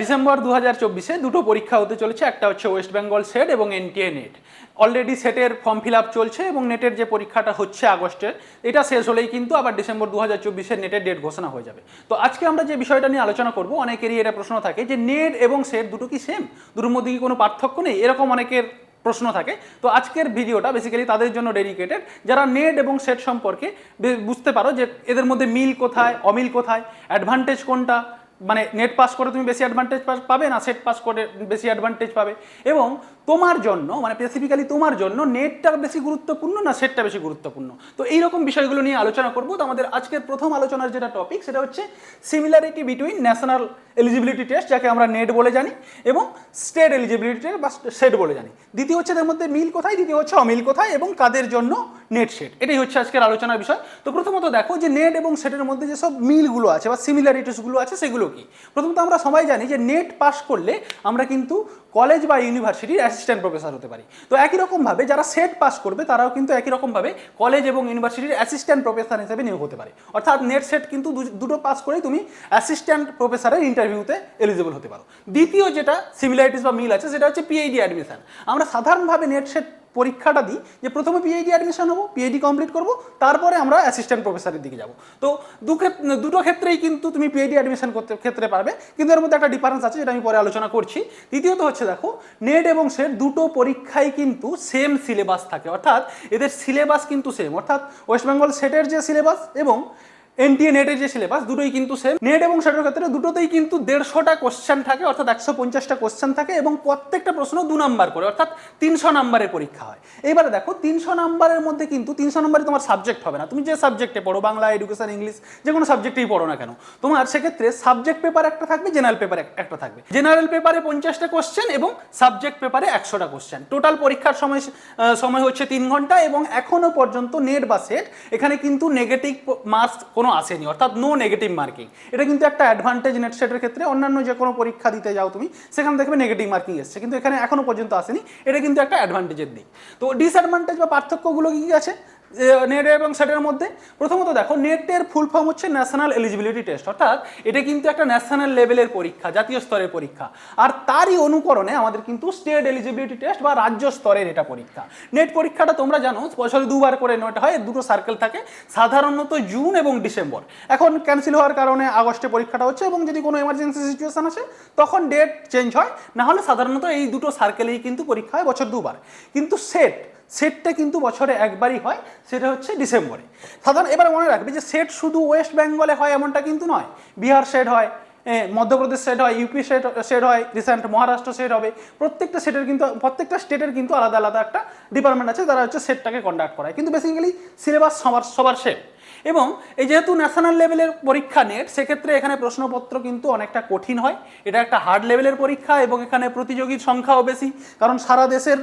December দু হাজার চব্বিশে দুটো পরীক্ষা হতে চলেছে, একটা হচ্ছে ওয়েস্ট বেঙ্গল সেট এবং এনটিএ নেট অলরেডি সেটের ফর্ম ফিল আপ চলছে এবং নেটের যে পরীক্ষাটা হচ্ছে আগস্টের, এটা শেষ হলেই কিন্তু আবার ডিসেম্বর দু হাজার চব্বিশের নেটের ডেট ঘোষণা হয়ে যাবে। তো আজকে আমরা যে বিষয়টা নিয়ে আলোচনা করব, অনেকেরই এটা প্রশ্ন থাকে যে নেট এবং সেট দুটো কি সেম দুটোর মধ্যে কি কোনো পার্থক্য নেই? এরকম অনেকের প্রশ্ন থাকে। তো আজকের ভিডিওটা বেসিক্যালি তাদের জন্য ডেডিকেটেড যারা নেট এবং সেট সম্পর্কে বুঝতে পারো যে এদের মধ্যে মিল কোথায়, অমিল কোথায় অ্যাডভান্টেজ কোনটা মানে নেট পাস করে তুমি বেশি অ্যাডভান্টেজ পাবে না সেট পাস করে বেশি অ্যাডভান্টেজ পাবে। এবং তোমার জন্য মানে স্পেসিফিক্যালি তোমার জন্য নেটটা বেশি গুরুত্বপূর্ণ না সেটটা বেশি গুরুত্বপূর্ণ? তো এইরকম বিষয়গুলো নিয়ে আলোচনা করব। তো আমাদের আজকের প্রথম আলোচনার যেটা টপিক সেটা হচ্ছে similarity between National Eligibility Test যাকে আমরা নেট বলে জানি, এবং স্টেট এলিজিবিলিটি টেস্ট বা সেট বলে জানি। দ্বিতীয় হচ্ছে এর মধ্যে মিল কোথায়? দ্বিতীয় হচ্ছে অমিল কোথায়? এবং কাদের জন্য নেট সেট এটাই হচ্ছে আজকের আলোচনার বিষয়। তো প্রথমত দেখো যে নেট এবং সেটের মধ্যে যেসব মিলগুলো আছে বা সিমিলারিটিসগুলো আছে, সেগুলো কি? প্রথমত আমরা সবাই জানি যে নেট পাস করলে আমরা কিন্তু কলেজ বা ইউনিভার্সিটির অ্যাসিস্ট্যান্ট প্রফেসর হতে পারি। তো একই রকমভাবে যারা সেট পাস করবে, তারাও কিন্তু একই রকমভাবে কলেজ এবং ইউনিভার্সিটির অ্যাসিস্ট্যান্ট প্রফেসর হিসেবে নিয়োগ হতে পারে। অর্থাৎ নেট সেট কিন্তু দুটো পাস করেই তুমি অ্যাসিস্ট্যান্ট প্রফেসরের ইন্টারভিউতে এলিজিবল হতে পারো। দ্বিতীয় যেটা সিমিলারিটিস বা মিল আছে, সেটা হচ্ছে পিএইচডি অ্যাডমিশন আমরা সাধারণভাবে নেট সেট পরীক্ষাটা দিই যে প্রথমে পিএইচডি অ্যাডমিশন হব পিএইচডি কমপ্লিট করব, তারপরে আমরা অ্যাসিস্ট্যান্ট প্রফেসরের দিকে যাব। তো দু দুটো ক্ষেত্রেই কিন্তু তুমি পিএইচডি অ্যাডমিশন করতে, ক্ষেত্রে পারবে। কিন্তু এর মধ্যে একটা ডিফারেন্স আছে, যেটা আমি পরে আলোচনা করছি। দ্বিতীয়ত হচ্ছে দেখো নেট এবং সেট দুটো পরীক্ষায় কিন্তু সেম সিলেবাস থাকে। অর্থাৎ এদের সিলেবাস কিন্তু সেম অর্থাৎ ওয়েস্ট বেঙ্গল সেটের যে সিলেবাস এবং এনটিএ নেটের যে সিলেবাস দুটোই কিন্তু সেম নেট এবং সেটের ক্ষেত্রে দুটোতেই কিন্তু দেড়শোটা কোশ্চেন থাকে, অর্থাৎ একশো পঞ্চাশটা কোশ্চেন থাকে এবং প্রত্যেকটা প্রশ্ন দু নাম্বার করে, অর্থাৎ তিনশো নাম্বারের পরীক্ষা হয়। এবারে দেখো, তিনশো নাম্বারের মধ্যে কিন্তু তিনশো নাম্বারে তোমার সাবজেক্ট হবে না। তুমি যে সাবজেক্টে পড়ো, বাংলা এডুকেশন ইংলিশ যে কোনো সাবজেক্টেই পড়ো না কেন, তোমার সেক্ষেত্রে সাবজেক্ট পেপার একটা থাকবে জেনারেল পেপার একটা থাকবে। জেনারেল পেপারে পঞ্চাশটা কোশ্চেন এবং সাবজেক্ট পেপারে একশোটা কোশ্চেন টোটাল পরীক্ষার সময় সময় হচ্ছে তিন ঘণ্টা এবং এখনও পর্যন্ত নেট বা সেট এখানে কিন্তু নেগেটিভ মার্কস কোনো আসেনি, অর্থাৎ নো নেগেটিভ মার্কিং এটা কিন্তু একটা অ্যাডভান্টেজ নেট সেটের ক্ষেত্রে। অন্যান্য যে কোনো পরীক্ষা দিতে যাও তুমি, সেখানে দেখবে নেগেটিভ মার্কিং এসছে। কিন্তু এখানে এখনও পর্যন্ত আসেনি। এটা কিন্তু একটা অ্যাডভান্টেজের দিক। তো ডিসঅ্যাডভান্টেজ বা পার্থক্যগুলো কি আছে? নেট এবং সেটের মধ্যে। প্রথমত দেখো নেটের ফুল ফর্ম হচ্ছে ন্যাশনাল এলিজিবিলিটি টেস্ট অর্থাৎ এটা কিন্তু একটা ন্যাশনাল লেভেলের পরীক্ষা, জাতীয় স্তরের পরীক্ষা। আর তারই অনুকরণে আমাদের কিন্তু স্টেট এলিজিবিলিটি টেস্ট বা রাজ্য স্তরের এটা পরীক্ষা। নেট পরীক্ষাটা তোমরা জানো, বছরে দুবার করে নেট হয়, দুটো সার্কেল থাকে, সাধারণত জুন এবং ডিসেম্বর এখন ক্যান্সেল হওয়ার কারণে আগস্টে পরীক্ষাটা হচ্ছে এবং যদি কোনো এমার্জেন্সি সিচুয়েশন আছে তখন ডেট চেঞ্জ হয় না হলে সাধারণত এই দুটো সার্কেলেই কিন্তু পরীক্ষা হয় বছর দুবার। কিন্তু সেট সেটটা কিন্তু বছরে একবারই হয়, সেটা হচ্ছে ডিসেম্বরে সাধারণ, এবার মনে রাখবে যে সেট শুধু ওয়েস্ট বেঙ্গলে হয় এমনটা কিন্তু নয়। বিহার সেট হয় মধ্যপ্রদেশ সেট হয় ইউপি সেট সেট হয় রিসেন্ট মহারাষ্ট্র সেট হবে। প্রত্যেকটা সেটের কিন্তু, প্রত্যেকটা স্টেটের কিন্তু আলাদা আলাদা একটা ডিপার্টমেন্ট আছে তারা হচ্ছে সেটটাকে কন্ডাক্ট করায়। কিন্তু বেসিক্যালি সিলেবাস সবার সবার সেট এবং এই যেহেতু ন্যাশনাল লেভেলের পরীক্ষা নেট সেক্ষেত্রে এখানে প্রশ্নপত্র কিন্তু অনেকটা কঠিন হয়। এটা একটা হার্ড লেভেলের পরীক্ষা এবং এখানে প্রতিযোগীর সংখ্যাও বেশি। কারণ সারা দেশের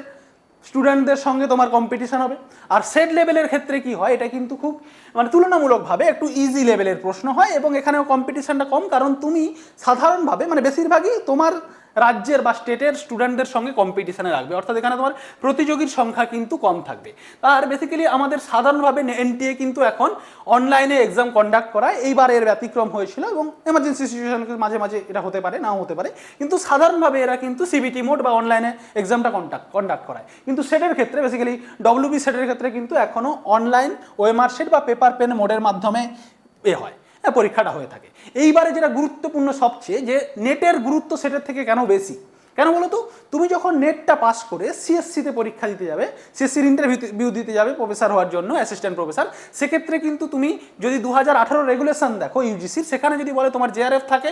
স্টুডেন্টদের সঙ্গে তোমার কম্পিটিশান হবে। আর সেট লেভেলের ক্ষেত্রে কি হয়, এটা কিন্তু খুব মানে তুলনামূলকভাবে একটু ইজি লেভেলের প্রশ্ন হয় এবং এখানেও কম্পিটিশানটা কম, কারণ তুমি সাধারণভাবে মানে বেশিরভাগই তোমার রাজ্যের বা স্টেটের স্টুডেন্টদের সঙ্গে কম্পিটিশানে রাখবে। অর্থাৎ এখানে তোমার প্রতিযোগীর সংখ্যা কিন্তু কম থাকবে। আর বেসিক্যালি আমাদের সাধারণভাবে এনটিএ কিন্তু এখন অনলাইনে এক্সাম কন্ডাক্ট করায়। এইবার এর ব্যতিক্রম হয়েছিল এবং এমার্জেন্সি সিচুয়েশন মাঝে মাঝে এটা হতে পারে নাও হতে পারে। কিন্তু সাধারণভাবে এরা কিন্তু সিবিটি মোড বা অনলাইনে এক্সামটা কন্ডাক্ট কন্ডাক্ট করায়। কিন্তু সেটের ক্ষেত্রে বেসিক্যালি ডব্লিউবি সেটের ক্ষেত্রে কিন্তু এখনও অনলাইন ওয়েমার সেট বা পেপার পেন মোডের মাধ্যমে এ হয় হ্যাঁ, পরীক্ষাটা হয়ে থাকে। এইবারে যেটা গুরুত্বপূর্ণ সবচেয়ে যে নেটের গুরুত্ব সেটার থেকে কেন বেশি? কেন বলো তো? তুমি যখন নেটটা পাস করে সিএসসিতে পরীক্ষা দিতে যাবে সিএসসির ইন্টারভিউ দিতে যাবে প্রফেসর হওয়ার জন্য অ্যাসিস্ট্যান্ট প্রফেসর সেক্ষেত্রে কিন্তু তুমি যদি দু হাজার আঠারো রেগুলেশন দেখো ইউজিসির সেখানে যদি বলে তোমার জেআরএফ থাকে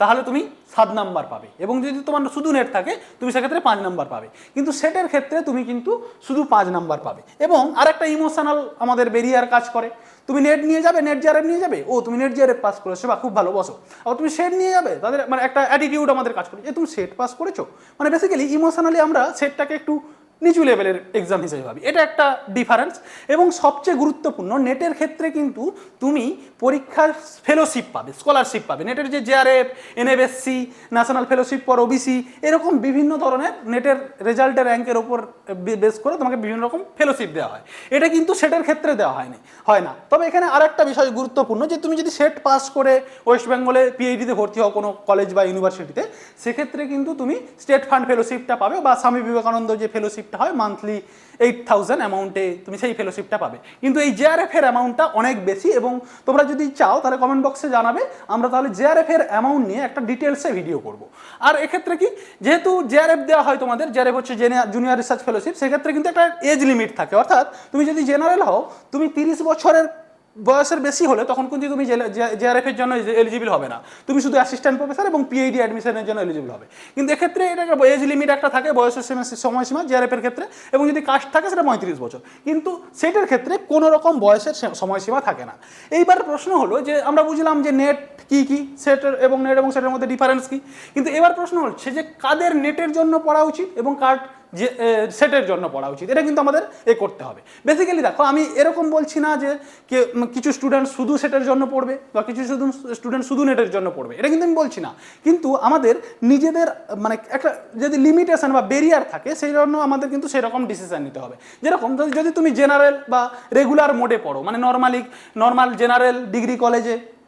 তাহলে তুমি সাত নাম্বার পাবে। এবং যদি তোমার শুধু নেট থাকে, তুমি সেক্ষেত্রে পাঁচ নাম্বার পাবে। কিন্তু সেটের ক্ষেত্রে তুমি কিন্তু শুধু পাঁচ নাম্বার পাবে। এবং আরেকটা ইমোশনাল আমাদের বেরিয়ার কাজ করে। তুমি নেট নিয়ে যাবে নেট জিআরএফ নিয়ে যাবে, ও তুমি নেট জিআরএফ পাস করেছ, বা খুব ভালো, বসো। আর তুমি সেট নিয়ে যাবে, তাদের মানে একটা অ্যাটিটিউড আমাদের কাজ করে, যে তুমি সেট পাস করেছ। মানে বেসিক্যালি ইমোশনালি আমরা সেটটাকে একটু নিচু লেভেলের এক্সাম হিসেবে ভাবি। এটা একটা ডিফারেন্স এবং সবচেয়ে গুরুত্বপূর্ণ নেটের ক্ষেত্রে কিন্তু তুমি পরীক্ষার ফেলোশিপ পাবে স্কলারশিপ পাবে। নেটের যে JRF NFSC National Fellowship for OBC এরকম বিভিন্ন ধরনের নেটের রেজাল্টের র্যাঙ্কের ওপর বেস করে তোমাকে বিভিন্ন রকম ফেলোশিপ দেওয়া হয়। এটা কিন্তু সেটের ক্ষেত্রে দেওয়া হয়নি, হয় না। তবে এখানে আরেকটা বিষয় গুরুত্বপূর্ণ যে তুমি যদি সেট পাস করে ওয়েস্ট বেঙ্গলে পিএইচডিতে ভর্তি হও কোনো কলেজ বা ইউনিভার্সিটিতে সেক্ষেত্রে কিন্তু তুমি স্টেট ফান্ড ফেলোশিপটা পাবে বা স্বামী বিবেকানন্দ যে ফেলোশিপটা হয় মান্থলি এইট থাউজেন্ড অ্যামাউন্টে তুমি সেই ফেলোশিপটা পাবে। কিন্তু এই জেআরএফ এর অ্যামাউন্টটা অনেক বেশি এবং তোমরা যদি চাও তাহলে কমেন্ট বক্সে জানাবে, আমরা তাহলে জেআরএফ এর অ্যামাউন্ট নিয়ে একটা ডিটেলসে ভিডিও করব। আর এক্ষেত্রে কি, যেহেতু জেআরএফ দেওয়া হয় তোমাদের জেআরএফ হচ্ছে জুনিয়র রিসার্চ ফেলোশিপ সেক্ষেত্রে কিন্তু একটা এজ লিমিট থাকে। অর্থাৎ তুমি যদি জেনারেল হও, তুমি তিরিশ বছরের বয়সের বেশি হলে তখন কিন্তু তুমি জেআরএফ এর জন্য এলিজিবল হবে না। তুমি শুধু অ্যাসিস্ট্যান্ট প্রফেসর এবং পিএইডি অ্যাডমিশনের জন্য এলিজিবল হবে। কিন্তু এক্ষেত্রে এটা একটা এজ লিমিট একটা থাকে, বয়সের সীমা- সময়সীমা জেআরএফ এর ক্ষেত্রে এবং যদি কাস্ট থাকে সেটা পঁয়ত্রিশ বছর। কিন্তু সেটার ক্ষেত্রে কোনো রকম বয়সের সময়সীমা থাকে না। এইবার প্রশ্ন হলো যে আমরা বুঝলাম যে নেট কি কি? সেটের এবং নেট এবং সেটের মধ্যে ডিফারেন্স কি? কিন্তু এবার প্রশ্ন হচ্ছে যে কাদের নেটের জন্য পড়া উচিত এবং কার যে সেটের জন্য পড়া উচিত। এটা কিন্তু আমাদের এ করতে হবে। বেসিক্যালি দেখো, আমি এরকম বলছি না যে কিছু স্টুডেন্ট শুধু সেটের জন্য পড়বে বা কিছু শুধু স্টুডেন্ট শুধু নেটের জন্য পড়বে। এটা কিন্তু আমি বলছি না। কিন্তু আমাদের নিজেদের মানে একটা যদি লিমিটেশন বা ব্যারিয়ার থাকে, সেই জন্য আমাদের কিন্তু সেরকম ডিসিশন নিতে হবে। যেরকম যদি- তুমি জেনারেল বা রেগুলার মোডে পড়ো মানে নর্মালি নর্মাল জেনারেল ডিগ্রি কলেজে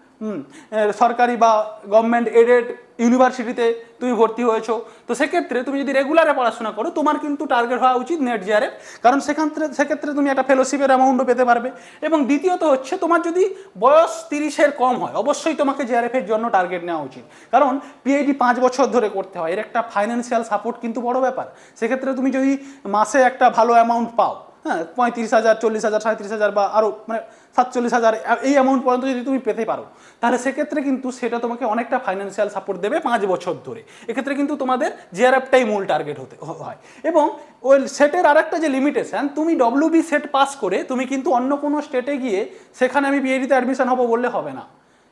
সরকারি বা গভর্নমেন্ট এডেড ইউনিভার্সিটিতে তুমি ভর্তি হয়েছো। তো সেক্ষেত্রে তুমি যদি রেগুলারে পড়াশোনা করো, তোমার কিন্তু টার্গেট হওয়া উচিত নেট জিআরএফ কারণ সেখান সেক্ষেত্রে তুমি একটা ফেলোশিপের অ্যামাউন্টও পেতে পারবে। এবং দ্বিতীয়ত হচ্ছে, তোমার যদি বয়স তিরিশের কম হয়, অবশ্যই তোমাকে জিআরএফ এর জন্য টার্গেট নেওয়া উচিত। কারণ পিএইচডি পাঁচ বছর ধরে করতে হয়। এর একটা ফাইন্যান্সিয়াল সাপোর্ট কিন্তু বড় ব্যাপার। সেক্ষেত্রে তুমি যদি মাসে একটা ভালো অ্যামাউন্ট পাও হ্যাঁ পঁয়ত্রিশ হাজার, চল্লিশ হাজার, সাঁত্রিশ হাজার বা আরও মানে সাতচল্লিশ হাজার, এই অ্যামাউন্ট পর্যন্ত যদি তুমি পেতে পারো, তাহলে সেক্ষেত্রে কিন্তু সেটা তোমাকে অনেকটা ফাইন্যান্সিয়াল সাপোর্ট দেবে পাঁচ বছর ধরে। এক্ষেত্রে কিন্তু তোমাদের জিআরএফটাই মূল টার্গেট হতে হয়। এবং ওই সেটের আরেকটা যে লিমিটেশন তুমি ডব্লিউবি সেট পাস করে তুমি কিন্তু অন্য কোনো স্টেটে গিয়ে সেখানে আমি পিএইচডিতে অ্যাডমিশন হব বললে হবে না।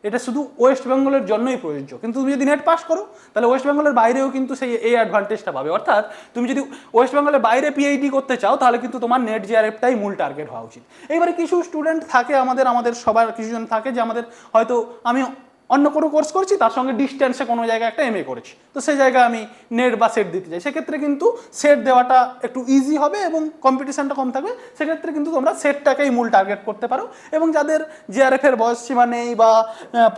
এটা শুধু ওয়েস্ট বেঙ্গলের জন্যই প্রযোজ্য। কিন্তু তুমি যদি নেট পাস করো, তাহলে ওয়েস্ট বেঙ্গলের বাইরেও কিন্তু সেই এই অ্যাডভান্টেজটা পাবে। অর্থাৎ তুমি যদি ওয়েস্ট বেঙ্গলের বাইরে পিএইচডি করতে চাও, তাহলে কিন্তু তোমার নেট জিআরএফটাই মূল টার্গেট হওয়া উচিত। এইবারে কিছু স্টুডেন্ট থাকে আমাদের আমাদের সবার কিছুজন থাকে যে আমাদের হয়তো আমি অন্য কোনো কোর্স করছি, তার সঙ্গে ডিস্টেন্সে কোনো জায়গায় একটা এমএ করেছি। তো সেই জায়গায় আমি নেট বা সেট দিতে চাই। সেক্ষেত্রে কিন্তু সেট দেওয়াটা একটু ইজি হবে এবং কম্পিটিশানটা কম থাকবে। সেক্ষেত্রে কিন্তু তোমরা সেটটাকেই মূল টার্গেট করতে পারো এবং যাদের জিআরএফ এর বয়স সীমা নেই বা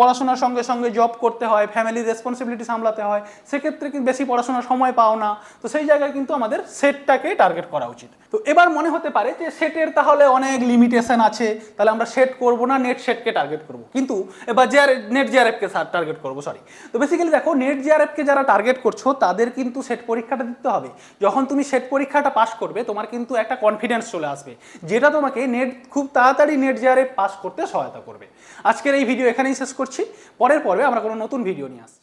পড়াশোনার সঙ্গে সঙ্গে জব করতে হয় ফ্যামিলির রেসপন্সিবিলিটি সামলাতে হয়, সেক্ষেত্রে কিন্তু বেশি পড়াশোনার সময় পাও না। তো সেই জায়গায় কিন্তু আমাদের সেটটাকে টার্গেট করা উচিত। তো এবার মনে হতে পারে যে সেটের তাহলে অনেক লিমিটেশন আছে। তাহলে আমরা সেট করব না নেট সেটকে টার্গেট করব। কিন্তু এবার জিআর নেট জিআরএফকে টার্গেট করব সরি তো বেসিক্যালি দেখো নেট জিআরএফকে যারা টার্গেট করছ, তাদের কিন্তু সেট পরীক্ষাটা দিতে হবে। যখন তুমি সেট পরীক্ষাটা পাস করবে, তোমার কিন্তু একটা কনফিডেন্স চলে আসবে, যেটা তোমাকে নেট খুব তাড়াতাড়ি নেট জিআরএফ পাস করতে সহায়তা করবে। আজকের এই ভিডিও এখানেই শেষ করছি। পরের পর্বে আমরা কোনো নতুন ভিডিও নিয়ে আসছি।